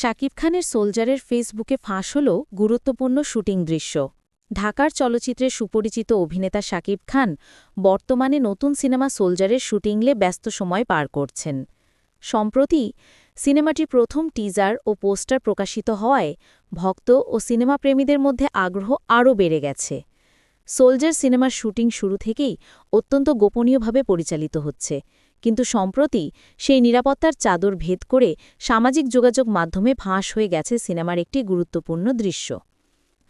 শাকিব খানের সোলজারের ফেসবুকে ফাঁস হল গুরুত্বপূর্ণ শুটিং দৃশ্য। ঢাকার চলচ্চিত্রের সুপরিচিত অভিনেতা শাকিব খান বর্তমানে নতুন সিনেমা সোলজারের শুটিংলে ব্যস্ত সময় পার করছেন। সম্প্রতি সিনেমাটির প্রথম টিজার ও পোস্টার প্রকাশিত হওয়ায় ভক্ত ও সিনেমাপ্রেমীদের মধ্যে আগ্রহ আরও বেড়ে গেছে। সোলজার সিনেমার শুটিং শুরু থেকেই অত্যন্ত গোপনীয়ভাবে পরিচালিত হচ্ছে। কিন্তু সম্প্রতি সেই নিরাপত্তার চাদর ভেদ করে সামাজিক যোগাযোগ মাধ্যমে ফাঁস হয়ে গেছে সিনেমার একটি গুরুত্বপূর্ণ দৃশ্য।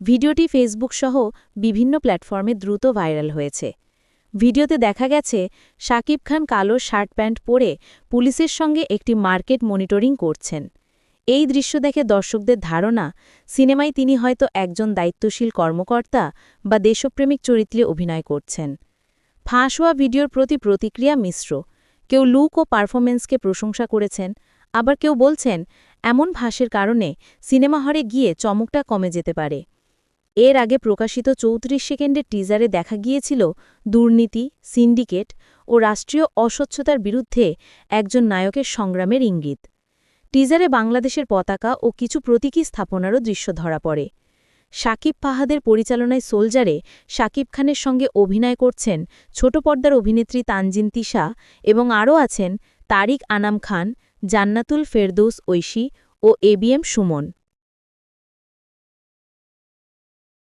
ভিডিওটি ফেসবুক সহ বিভিন্ন প্ল্যাটফর্মে দ্রুত ভাইরাল হয়েছে। ভিডিওতে দেখা গেছে শাকিব খান কালো শার্ট প্যান্ট পরে পুলিশের সঙ্গে একটি মার্কেট মনিটরিং করছেন। এই দৃশ্য দেখে দর্শকদের ধারণা, সিনেমায় তিনি হয়তো একজন দায়িত্বশীল কর্মকর্তা বা দেশপ্রেমিক চরিত্রে অভিনয় করছেন। ফাঁস হওয়া ভিডিওর প্রতি প্রতিক্রিয়া মিশ্র। কেউ লুক ও পারফরমেন্সকে প্রশংসা করেছেন, আবার কেউ বলছেন, এমন ভাষের কারণে সিনেমা হলে গিয়ে চমকটা কমে যেতে পারে। এর আগে প্রকাশিত চৌত্রিশ সেকেন্ডের টিজারে দেখা গিয়েছিল দুর্নীতি সিন্ডিকেট ও রাষ্ট্রীয় অস্বচ্ছতার বিরুদ্ধে একজন নায়কের সংগ্রামের ইঙ্গিত। টিজারে বাংলাদেশের পতাকা ও কিছু প্রতীকী স্থাপনারও দৃশ্য ধরা পড়ে। শাকিব পাহাদের পরিচালনায় সোলজারে সাকিব খানের সঙ্গে অভিনয় করছেন ছোট পর্দার অভিনেত্রী তানজিন তিশা এবং আরও আছেন তারিক আনাম খান, জান্নাতুল ফেরদৌস ঐশী ও এবিএম সুমন।